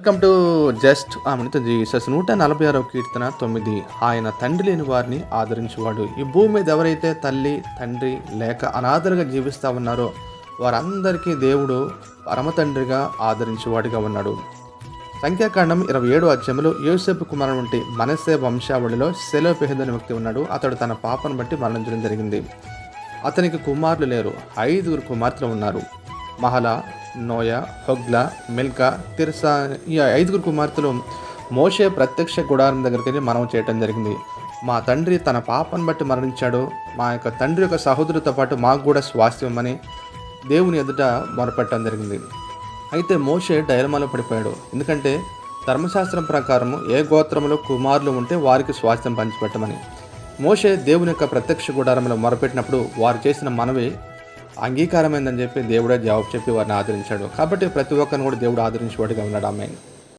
Welcome to just ఆమె Jesus నూట నలభై ఆరవ కీర్తన తొమ్మిది. ఆయన తండ్రి లేని వారిని ఆదరించేవాడు. ఈ భూమి మీద ఎవరైతే తల్లి తండ్రి లేక అనాథలుగా జీవిస్తూ ఉన్నారో వారందరికీ దేవుడు పరమతండ్రిగా ఆదరించేవాడిగా ఉన్నాడు. సంఖ్యాకాండం ఇరవై ఏడు అధ్యయంలో యోసేపు కుమార్ వంటి మనసే వంశావళిలో సెలోపెహద్ వ్యక్తి ఉన్నాడు. అతడు తన పాపను బట్టి మరణించడం జరిగింది. అతనికి కుమారులు లేరు. ఐదుగురు కుమార్తెలు ఉన్నారు. Mahlah Noah Hoglah Milcah Tirzah ఈ ఐదుగురు కుమార్తెలు మోషే ప్రత్యక్ష గుడారం దగ్గరికి వెళ్ళి మనం చేయటం జరిగింది. మా తండ్రి తన పాపను బట్టి మరణించాడు. మా యొక్క తండ్రి యొక్క సహోదరుతో పాటు మాకు కూడా స్వాస్థ్యమని దేవుని ఎదుట మొరపెట్టడం జరిగింది. అయితే మోషే డైలమాలో పడిపోయాడు. ఎందుకంటే ధర్మశాస్త్రం ప్రకారం ఏ గోత్రంలో కుమారులు ఉంటే వారికి స్వాస్థ్యం పంచిపెట్టమని. మోషే దేవుని యొక్క ప్రత్యక్ష గుడారంలో మొరపెట్టినప్పుడు వారు చేసిన మనవి అంగీకారమైందని చెప్పి దేవుడే జవాబు చెప్పి వారిని ఆదరించాడు. కాబట్టి ప్రతి ఒక్కరిని కూడా దేవుడు ఆదరించేవాడిగా ఉన్నాడు. ఆమె